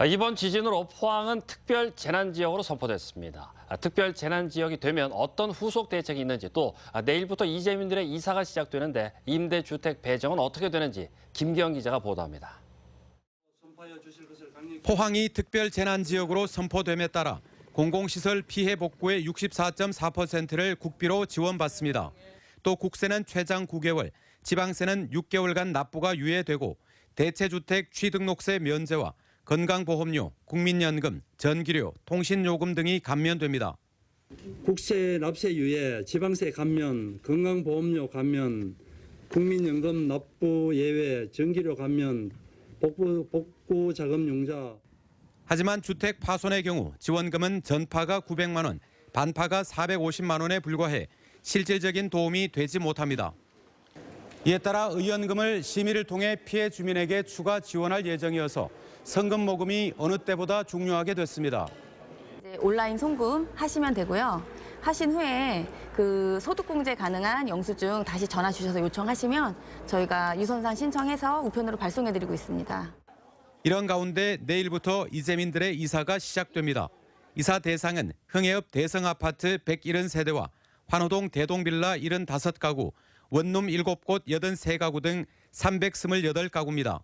아, 이번 지진으로 포항은 특별 재난 지역으로 선포됐습니다. 아, 특별 재난 지역이 되면 어떤 후속 대책이 있는지 또 아, 내일부터 이재민들의 이사가 시작되는데 임대주택 배정은 어떻게 되는지 김기영 기자가 보도합니다. 포항이 특별 재난 지역으로 선포됨에 따라 공공시설 피해 복구의 64.4%를 국비로 지원받습니다. 또 국세는 최장 9개월, 지방세는 6개월간 납부가 유예되고 대체주택 취등록세 면제와 건강보험료, 국민연금, 전기료, 통신요금 등이 감면됩니다. 국세 납세 유예, 지방세 감면, 건강보험료 감면, 국민연금 납부 예외, 전기료 감면, 복구, 복구 자금 융자. 하지만 주택 파손의 경우 지원금은 전파가 900만 원, 반파가 450만 원에 불과해 실질적인 도움이 되지 못합니다. 이에 따라 의원금을 심의를 통해 피해 주민에게 추가 지원할 예정이어서 성금 모금이 어느 때보다 중요하게 됐습니다. 온라인 송금 하시면 되고요. 하신 후에 그 소득공제 가능한 영수증 다시 전화 주셔서 요청하시면 저희가 유선상 신청해서 우편으로 발송해드리고 있습니다. 이런 가운데 내일부터 이재민들의 이사가 시작됩니다. 이사 대상은 흥해읍 대성아파트 170세대와 환호동 대동빌라 75가구, 원룸 7곳 83가구 등 328가구입니다.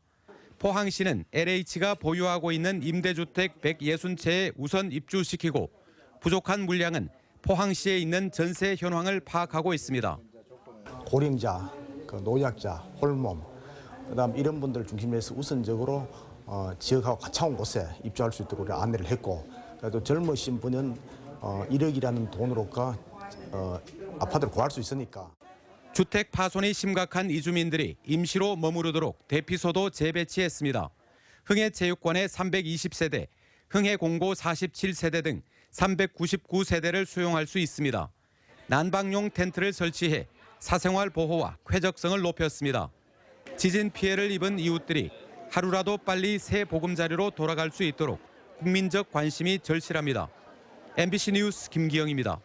포항시는 LH가 보유하고 있는 임대주택 160채에 우선 입주시키고 부족한 물량은 포항시에 있는 전세 현황을 파악하고 있습니다. 고령자, 그 노약자, 홀몸, 그다음 이런 분들 중심으로 해서 우선적으로 어, 지역하고 가까운 곳에 입주할 수 있도록 안내를 했고 그래도 젊으신 분은 어, 1억이라는 돈으로가 어, 아파트를 구할 수 있으니까 주택 파손이 심각한 이주민들이 임시로 머무르도록 대피소도 재배치했습니다. 흥해 체육관의 320세대, 흥해 공고 47세대 등 399세대를 수용할 수 있습니다. 난방용 텐트를 설치해 사생활 보호와 쾌적성을 높였습니다. 지진 피해를 입은 이웃들이 하루라도 빨리 새 보금자리로 돌아갈 수 있도록 국민적 관심이 절실합니다. MBC 뉴스 김기영입니다.